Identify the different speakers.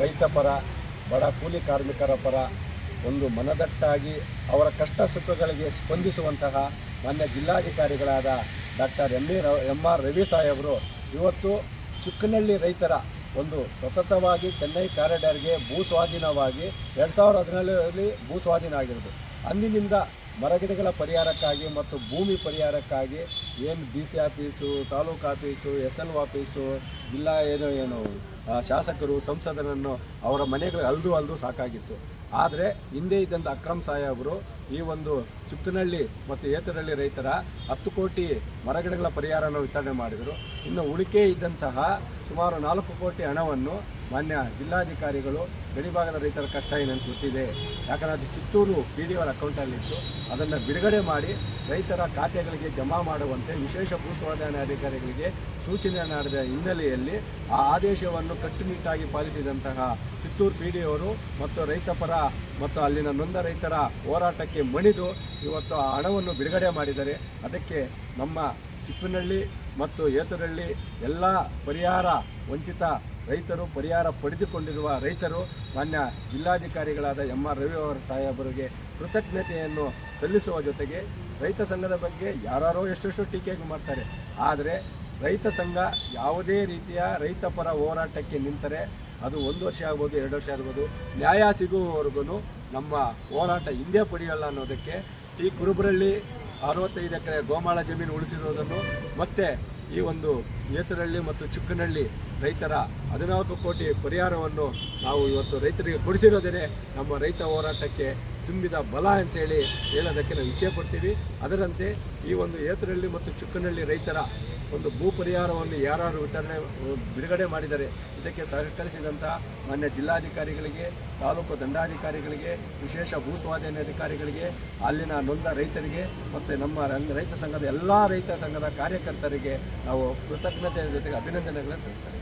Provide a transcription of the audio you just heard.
Speaker 1: ರೈತ ಪರ, ಬಡ ಕೂಲಿ ಕಾರ್ಮಿಕರ ಪರ ಒಂದು ಮನದಟ್ಟಾಗಿ ಅವರ ಕಷ್ಟ ಸುಖಗಳಿಗೆ ಸ್ಪಂದಿಸುವಂತಹ ಮಾನ್ಯ ಜಿಲ್ಲಾಧಿಕಾರಿಗಳಾದ ಡಾಕ್ಟರ್ ಎಂ ಬಿ ರ ಎಂ ಆರ್ ರವಿ ಸಾಹೇಬರು ಇವತ್ತು ಚಿಕ್ಕನಹಳ್ಳಿ ರೈತರ ಒಂದು ಸತತವಾಗಿ ಚೆನ್ನೈ ಕಾರಿಡಾರ್ಗೆ ಭೂ ಸ್ವಾಧೀನವಾಗಿ ಎರಡು ಸಾವಿರದ ಹದಿನೇಳರಲ್ಲಿ ಭೂ ಸ್ವಾಧೀನ ಆಗಿರೋದು. ಅಂದಿನಿಂದ ಮರಗಿಡಗಳ ಪರಿಹಾರಕ್ಕಾಗಿ ಮತ್ತು ಭೂಮಿ ಪರಿಹಾರಕ್ಕಾಗಿ ಏನು D C office, taluk office, S L office, ಜಿಲ್ಲಾ ಏನು ಏನು ಶಾಸಕರು, ಸಂಸದರನ್ನು ಅವರ ಮನೆಗಳು ಅಲ್ದು ಅಲ್ದು ಸಾಕಾಗಿತ್ತು. ಆದರೆ ಹಿಂದೆ ಇದ್ದಂಥ ಅಕ್ರಮ್ ಸಾಹೇಬರು ಈ ಒಂದು ಚುಕ್ಕನಹಳ್ಳಿ ಮತ್ತು ಏತರಹಳ್ಳಿ ರೈತರ ಹತ್ತು ಕೋಟಿ ಮರಗಿಡಗಳ ಪರಿಹಾರನ ವಿತರಣೆ ಮಾಡಿದರು. ಇನ್ನು ಉಳಿಕೆ ಇದ್ದಂತಹ ಸುಮಾರು ನಾಲ್ಕು ಕೋಟಿ ಹಣವನ್ನು ಮಾನ್ಯ ಜಿಲ್ಲಾಧಿಕಾರಿಗಳು ಗಡಿಭಾಗದ ರೈತರ ಕಷ್ಟ ಏನಂತ ಗೊತ್ತಿದೆ. ಯಾಕಂದರೆ ಅದು ಚಿತ್ತೂರು ಪಿ ಡಿ ಅವರ ಅಕೌಂಟಲ್ಲಿತ್ತು ಅದನ್ನು ಬಿಡುಗಡೆ ಮಾಡಿ ರೈತರ ಖಾತೆಗಳಿಗೆ ಜಮಾ ಮಾಡುವಂತೆ ವಿಶೇಷ ಭೂಸ್ವಾಧೀನ ಅಧಿಕಾರಿಗಳಿಗೆ ಸೂಚನೆ ನೀಡಿದ ಹಿನ್ನೆಲೆಯಲ್ಲಿ ಆ ಆದೇಶವನ್ನು ಕಟ್ಟುನಿಟ್ಟಾಗಿ ಪಾಲಿಸಿದಂತಹ ಚಿತ್ತೂರು ಪಿ ಡಿ ಅವರು ಮತ್ತು ರೈತ ಪರ ಮತ್ತು ಅಲ್ಲಿನ ನೊಂದ ರೈತರ ಹೋರಾಟಕ್ಕೆ ಮಣಿದು ಇವತ್ತು ಆ ಹಣವನ್ನು ಬಿಡುಗಡೆ ಮಾಡಿದರೆ ಅದಕ್ಕೆ ನಮ್ಮ ಚಿಕ್ಕನಹಳ್ಳಿ ಮತ್ತು ಏತರಹಳ್ಳಿ ಎಲ್ಲ ಪರಿಹಾರ ವಂಚಿತ ರೈತರು ಪರಿಹಾರ ಪಡೆದುಕೊಂಡಿರುವ ರೈತರು ಮಾನ್ಯ ಜಿಲ್ಲಾಧಿಕಾರಿಗಳಾದ ಎಂ ಆರ್ ರವಿ ಅವರ ಸಾಹೇಬರಿಗೆ ಕೃತಜ್ಞತೆಯನ್ನು ಸಲ್ಲಿಸುವ ಜೊತೆಗೆ ರೈತ ಸಂಘದ ಬಗ್ಗೆ ಯಾರೋ ಎಷ್ಟೆಷ್ಟು ಟೀಕೆಗೆ ಮಾಡ್ತಾರೆ. ಆದರೆ ರೈತ ಸಂಘ ಯಾವುದೇ ರೀತಿಯ ರೈತ ಪರ ಹೋರಾಟಕ್ಕೆ ನಿಂತರೆ ಅದು ಒಂದು ವರ್ಷ ಆಗ್ಬೋದು, ಎರಡು ವರ್ಷ ಆಗ್ಬೋದು, ನ್ಯಾಯ ಸಿಗುವವರೆಗೂ ನಮ್ಮ ಹೋರಾಟ ಹಿಂದೆ ಪಡೆಯಲ್ಲ ಅನ್ನೋದಕ್ಕೆ ಈ ಕುರುಬರಳ್ಳಿ ಅರವತ್ತೈದು ಎಕರೆ ಗೋಮಾಳ ಜಮೀನು ಉಳಿಸಿರೋದನ್ನು ಮತ್ತೆ ಈ ಒಂದು ಏತರಹಳ್ಳಿ ಮತ್ತು ಚಿಕ್ಕನಹಳ್ಳಿ ರೈತರ ಹದಿನಾಲ್ಕು ಕೋಟಿ ಪರಿಹಾರವನ್ನು ನಾವು ಇವತ್ತು ರೈತರಿಗೆ ಕೊಡಿಸಿರೋದೇ ನಮ್ಮ ರೈತ ಹೋರಾಟಕ್ಕೆ ತುಂಬಿದ ಬಲ ಅಂತೇಳಿ ಹೇಳೋದಕ್ಕೆ ನಾವು ಇಚ್ಛೆ ಪಡ್ತೀವಿ. ಅದರಂತೆ ಈ ಒಂದು ಏತರಹಳ್ಳಿ ಮತ್ತು ಚಿಕ್ಕನಹಳ್ಳಿ ರೈತರ ಒಂದು ಭೂ ಪರಿಹಾರವನ್ನು ಯಾರು ವಿತರಣೆ, ಬಿಡುಗಡೆ ಮಾಡಿದರೆ ಇದಕ್ಕೆ ಸಹಕರಿಸಿದಂಥ ಮಾನ್ಯ ಜಿಲ್ಲಾಧಿಕಾರಿಗಳಿಗೆ, ತಾಲೂಕು ದಂಡಾಧಿಕಾರಿಗಳಿಗೆ, ವಿಶೇಷ ಭೂ ಸ್ವಾಧೀನ ಅಧಿಕಾರಿಗಳಿಗೆ, ಅಲ್ಲಿನ ನೊಂದ ರೈತರಿಗೆ ಮತ್ತು ನಮ್ಮ ರೈತ ಸಂಘದ ಎಲ್ಲ ರೈತ ಸಂಘದ ಕಾರ್ಯಕರ್ತರಿಗೆ ನಾವು ಕೃತಜ್ಞತೆಯ ಜೊತೆಗೆ ಅಭಿನಂದನೆಗಳನ್ನು ಸಲ್ಲಿಸ್ತೇವೆ.